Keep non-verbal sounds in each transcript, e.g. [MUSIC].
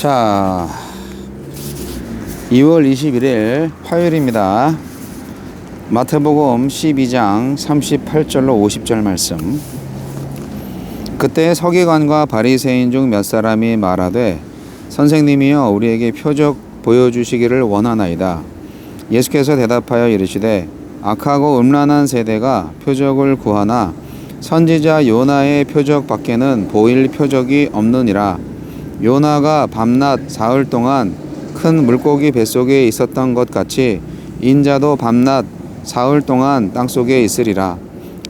자, 2월 21일 화요일입니다. 마태복음 12장 38절로 50절 말씀. 그때 서기관과 바리새인 중 몇 사람이 말하되 선생님이여 우리에게 표적 보여주시기를 원하나이다. 예수께서 대답하여 이르시되 악하고 음란한 세대가 표적을 구하나 선지자 요나의 표적 밖에는 보일 표적이 없느니라. 요나가 밤낮 사흘 동안 큰 물고기 뱃속에 있었던 것 같이 인자도 밤낮 사흘 동안 땅속에 있으리라.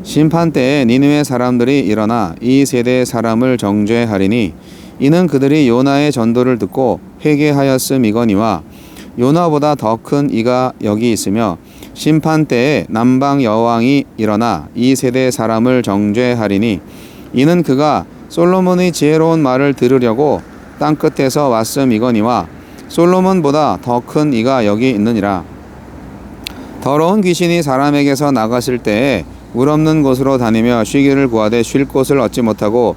심판 때에 니느웨 사람들이 일어나 이 세대의 사람을 정죄하리니 이는 그들이 요나의 전도를 듣고 회개하였음이거니와 요나보다 더 큰 이가 여기 있으며 심판 때에 남방 여왕이 일어나 이 세대의 사람을 정죄하리니 이는 그가 솔로몬의 지혜로운 말을 들으려고 땅 끝에서 왔음 이거니와 솔로몬보다 더 큰 이가 여기 있느니라. 더러운 귀신이 사람에게서 나갔을 때에 물 없는 곳으로 다니며 쉬기를 구하되 쉴 곳을 얻지 못하고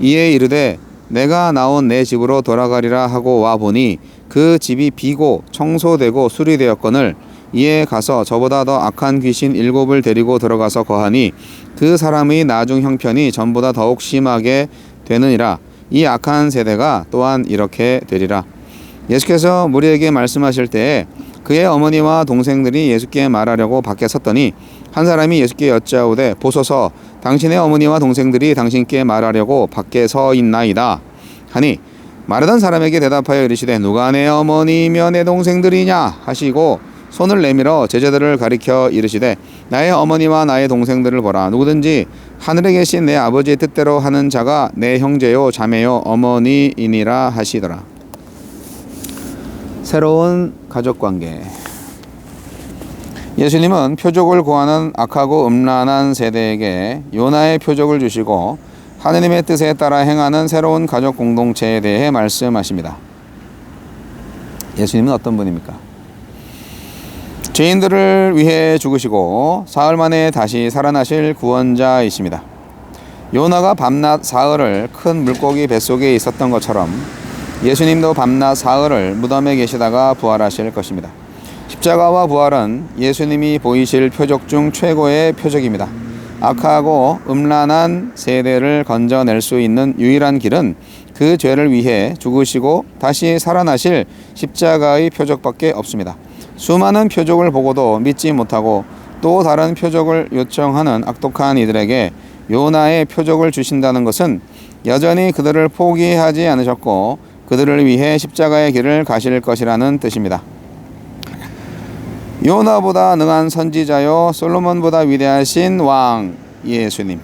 이에 이르되 내가 나온 내 집으로 돌아가리라 하고 와 보니 그 집이 비고 청소되고 수리되었거늘 이에 가서 저보다 더 악한 귀신 일곱을 데리고 들어가서 거하니 그 사람의 나중 형편이 전보다 더욱 심하게 되느니라 이 악한 세대가 또한 이렇게 되리라. 예수께서 무리에게 말씀하실 때에 그의 어머니와 동생들이 예수께 말하려고 밖에 섰더니 한 사람이 예수께 여짜오되 보소서 당신의 어머니와 동생들이 당신께 말하려고 밖에 서 있나이다. 하니 말하던 사람에게 대답하여 이르시되 누가 내 어머니며 내 동생들이냐? 하시고 손을 내밀어 제자들을 가리켜 이르시되 나의 어머니와 나의 동생들을 보라 누구든지 하늘에 계신 내 아버지의 뜻대로 하는 자가 내 형제요 자매요 어머니이니라 하시더라 새로운 가족 관계 예수님은 표적을 구하는 악하고 음란한 세대에게 요나의 표적을 주시고 하느님의 뜻에 따라 행하는 새로운 가족 공동체에 대해 말씀하십니다. 예수님은 어떤 분입니까? 죄인들을 위해 죽으시고 사흘 만에 다시 살아나실 구원자이십니다. 요나가 밤낮 사흘을 큰 물고기 뱃속에 있었던 것처럼 예수님도 밤낮 사흘을 무덤에 계시다가 부활하실 것입니다. 십자가와 부활은 예수님이 보이실 표적 중 최고의 표적입니다. 악하고 음란한 세대를 건져낼 수 있는 유일한 길은 그 죄를 위해 죽으시고 다시 살아나실 십자가의 표적밖에 없습니다. 수많은 표적을 보고도 믿지 못하고 또 다른 표적을 요청하는 악독한 이들에게 요나의 표적을 주신다는 것은 여전히 그들을 포기하지 않으셨고 그들을 위해 십자가의 길을 가실 것이라는 뜻입니다. 요나보다 능한 선지자요 솔로몬보다 위대하신 왕 예수님.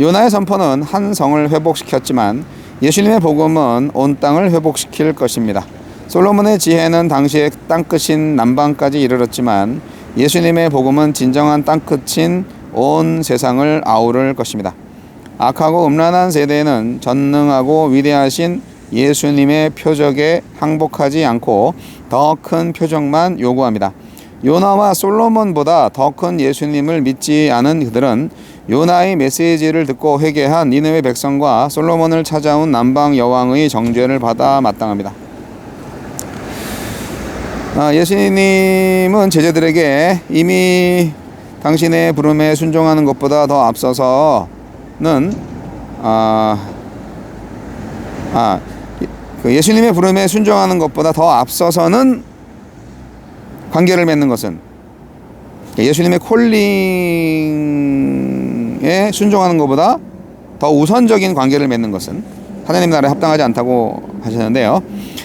요나의 선포는 한 성을 회복시켰지만 예수님의 복음은 온 땅을 회복시킬 것입니다. 솔로몬의 지혜는 당시의 땅끝인 남방까지 이르렀지만 예수님의 복음은 진정한 땅끝인 온 세상을 아우를 것입니다. 악하고 음란한 세대는 전능하고 위대하신 예수님의 표적에 항복하지 않고 더 큰 표적만 요구합니다. 요나와 솔로몬보다 더 큰 예수님을 믿지 않은 그들은 요나의 메시지를 듣고 회개한 니느웨 백성과 솔로몬을 찾아온 남방 여왕의 정죄를 받아 마땅합니다. 아, 예수님은 제자들에게 이미 당신의 부름에 순종하는 것보다 더 앞서서는 아, 아, 그 예수님의 부름에 순종하는 것보다 더 앞서서는 관계를 맺는 것은 예수님의 콜링에 순종하는 것보다 더 우선적인 관계를 맺는 것은 하나님 나라에 합당하지 않다고 하셨는데요.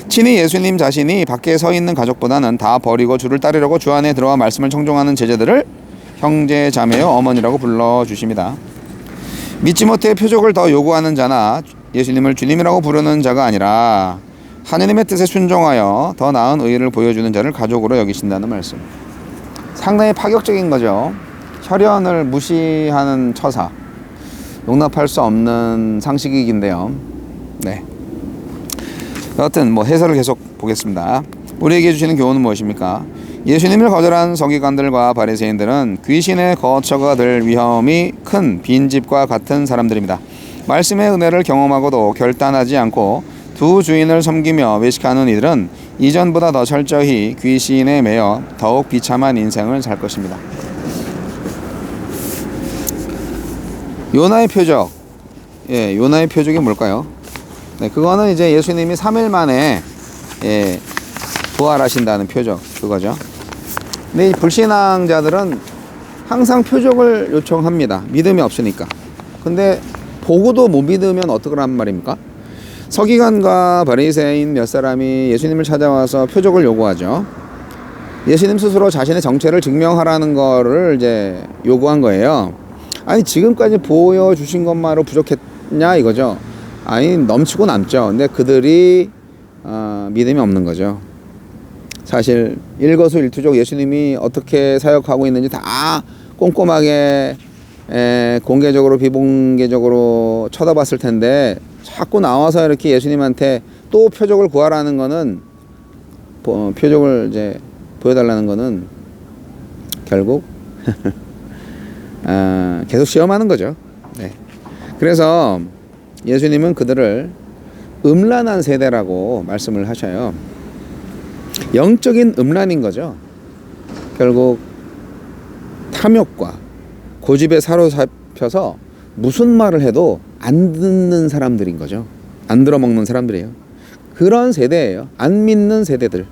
친히 예수님 자신이 밖에 서 있는 가족보다는 다 버리고 주를 따르려고 주 안에 들어와 말씀을 청종하는 제자들을 형제, 자매요, 어머니라고 불러 주십니다. 믿지 못해 표적을 더 요구하는 자나 예수님을 주님이라고 부르는 자가 아니라 하느님의 뜻에 순종하여 더 나은 의를 보여주는 자를 가족으로 여기신다는 말씀. 상당히 파격적인 거죠. 혈연을 무시하는 처사. 용납할 수 없는 상식이긴데요. 네. 여하튼 뭐 해설을 계속 보겠습니다. 우리에게 주시는 교훈은 무엇입니까? 예수님을 거절한 서기관들과 바리새인들은 귀신의 거처가 될 위험이 큰 빈집과 같은 사람들입니다. 말씀의 은혜를 경험하고도 결단하지 않고 두 주인을 섬기며 외식하는 이들은 이전보다 더 철저히 귀신에 매여 더욱 비참한 인생을 살 것입니다. 요나의 표적. 예, 요나의 표적이 뭘까요? 네, 그거는 이제 예수님이 3일 만에 예, 부활하신다는 표적 그거죠. 근데 이 불신앙자들은 항상 표적을 요청합니다. 믿음이 없으니까. 근데 보고도 못 믿으면 어떡하란 말입니까? 서기관과 바리새인 몇 사람이 예수님을 찾아와서 표적을 요구하죠. 예수님 스스로 자신의 정체를 증명하라는 거를 이제 요구한 거예요. 아니 지금까지 보여주신 것만으로 부족했냐 이거죠. 아니 넘치고 남죠. 근데 그들이 어, 믿음이 없는 거죠. 사실 일거수일투족 예수님이 어떻게 사역하고 있는지 다 꼼꼼하게 에, 공개적으로 비공개적으로 쳐다봤을 텐데 자꾸 나와서 이렇게 예수님한테 또 표적을 구하라는 거는 보- 표적을 이제 보여달라는 거는 결국 [LAUGHS] 아, 계속 시험하는 거죠. 네. 그래서 예수님은 그들을 음란한 세대라고 말씀을 하셔요. 영적인 음란인 거죠. 결국 탐욕과 고집에 사로잡혀서 무슨 말을 해도 안 듣는 사람들인 거죠. 안 들어먹는 사람들이에요. 그런 세대예요. 안 믿는 세대들.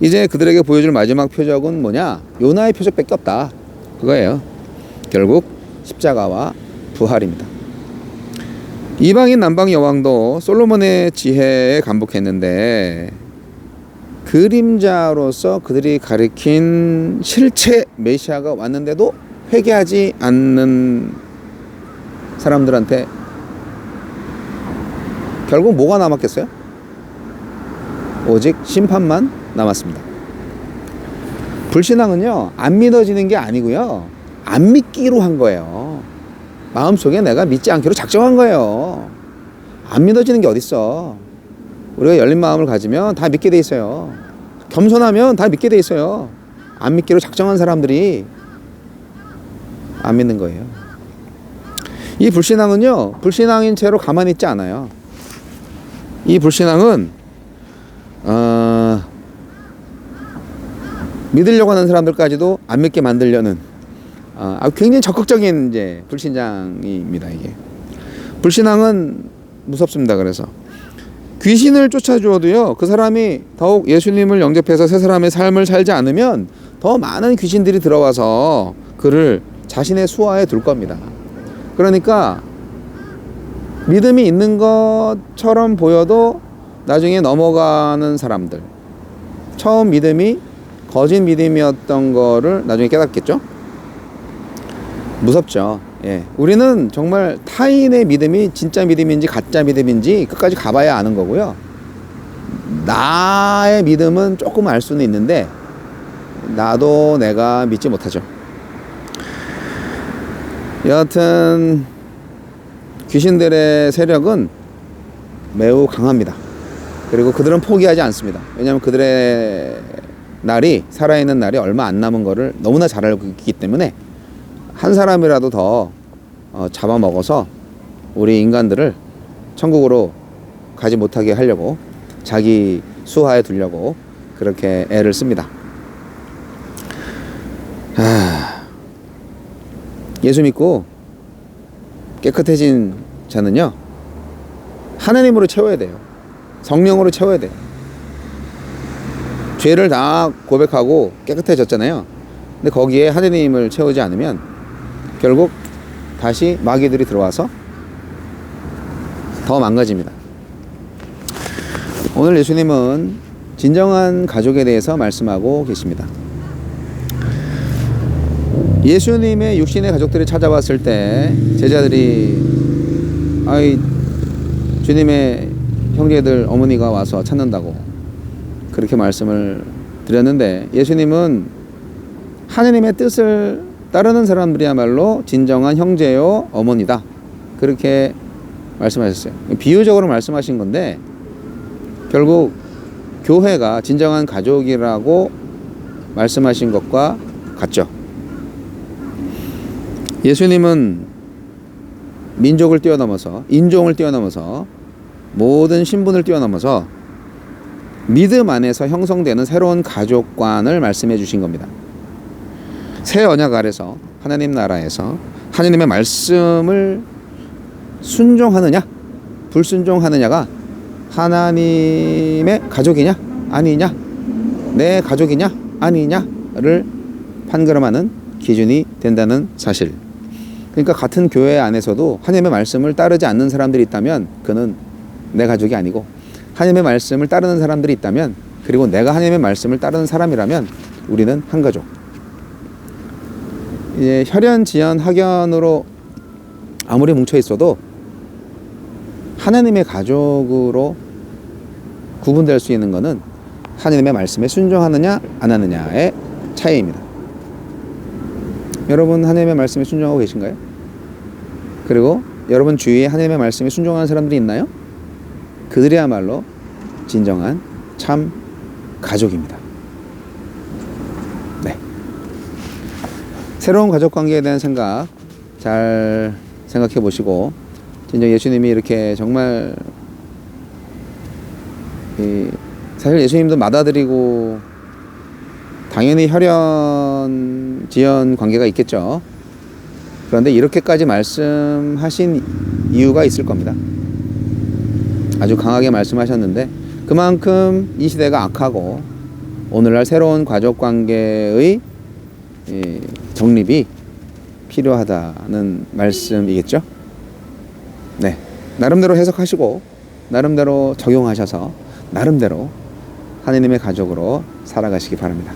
이제 그들에게 보여줄 마지막 표적은 뭐냐? 요나의 표적밖에 없다. 그거예요. 결국 십자가와 부활입니다. 이방인 남방 여왕도 솔로몬의 지혜에 감복했는데 그림자로서 그들이 가리킨 실체 메시아가 왔는데도 회개하지 않는 사람들한테 결국 뭐가 남았겠어요? 오직 심판만 남았습니다. 불신앙은요, 안 믿어지는 게 아니고요, 안 믿기로 한 거예요. 마음속에 내가 믿지 않기로 작정한 거예요. 안 믿어지는 게 어딨어. 우리가 열린 마음을 가지면 다 믿게 돼 있어요. 겸손하면 다 믿게 돼 있어요. 안 믿기로 작정한 사람들이 안 믿는 거예요. 이 불신앙은요, 불신앙인 채로 가만히 있지 않아요. 이 불신앙은, 어, 믿으려고 하는 사람들까지도 안 믿게 만들려는, 어, 아, 굉장히 적극적인 이제 불신앙입니다, 이게. 불신앙은 무섭습니다, 그래서. 귀신을 쫓아주어도요, 그 사람이 더욱 예수님을 영접해서 새 사람의 삶을 살지 않으면 더 많은 귀신들이 들어와서 그를 자신의 수하에 둘 겁니다. 그러니까 믿음이 있는 것처럼 보여도 나중에 넘어가는 사람들. 처음 믿음이 거짓 믿음이었던 거를 나중에 깨닫겠죠? 무섭죠. 예. 우리는 정말 타인의 믿음이 진짜 믿음인지 가짜 믿음인지 끝까지 가봐야 아는 거고요. 나의 믿음은 조금 알 수는 있는데 나도 내가 믿지 못하죠. 여하튼 귀신들의 세력은 매우 강합니다. 그리고 그들은 포기하지 않습니다. 왜냐하면 그들의 날이 살아있는 날이 얼마 안 남은 거를 너무나 잘 알고 있기 때문에 한 사람이라도 더 어, 잡아먹어서 우리 인간들을 천국으로 가지 못하게 하려고 자기 수하에 두려고 그렇게 애를 씁니다. 하... 예수 믿고 깨끗해진 자는요 하나님으로 채워야 돼요. 성령으로 채워야 돼요. 죄를 다 고백하고 깨끗해졌잖아요. 근데 거기에 하나님을 채우지 않으면 결국 다시 마귀들이 들어와서 더 망가집니다. 오늘 예수님은 진정한 가족에 대해서 말씀하고 계십니다. 예수님의 육신의 가족들이 찾아왔을 때 제자들이 아이 주님의 형제들 어머니가 와서 찾는다고 그렇게 말씀을 드렸는데 예수님은 하느님의 뜻을 따르는 사람들이야말로 진정한 형제요 어머니다 그렇게 말씀하셨어요. 비유적으로 말씀하신 건데 결국 교회가 진정한 가족이라고 말씀하신 것과 같죠. 예수님은 민족을 뛰어넘어서 인종을 뛰어넘어서 모든 신분을 뛰어넘어서 믿음 안에서 형성되는 새로운 가족관을 말씀해 주신 겁니다. 새 언약 아래서 하나님 나라에서 하나님의 말씀을 순종하느냐 불순종하느냐가 하나님의 가족이냐 아니냐 내 가족이냐 아니냐를 판가름하는 기준이 된다는 사실. 그러니까 같은 교회 안에서도 하나님의 말씀을 따르지 않는 사람들이 있다면 그는 내 가족이 아니고 하나님의 말씀을 따르는 사람들이 있다면 그리고 내가 하나님의 말씀을 따르는 사람이라면 우리는 한 가족. 이제 혈연, 지연, 학연으로 아무리 뭉쳐 있어도 하나님의 가족으로 구분될 수 있는 것은 하나님의 말씀에 순종하느냐 안 하느냐의 차이입니다. 여러분 하나님의 말씀에 순종하고 계신가요? 그리고 여러분 주위에 하나님의 말씀에 순종하는 사람들이 있나요? 그들이야말로 진정한 참 가족입니다. 새로운 가족 관계에 대한 생각 잘 생각해 보시고 진정 예수님이 이렇게 정말 이 사실 예수님도 맏아들이고 당연히 혈연 지연 관계가 있겠죠. 그런데 이렇게까지 말씀하신 이유가 있을 겁니다. 아주 강하게 말씀하셨는데 그만큼 이 시대가 악하고 오늘날 새로운 가족 관계의 이 정립이 필요하다는 말씀이겠죠. 네. 나름대로 해석하시고 나름대로 적용하셔서 나름대로 하느님의 가족으로 살아가시기 바랍니다.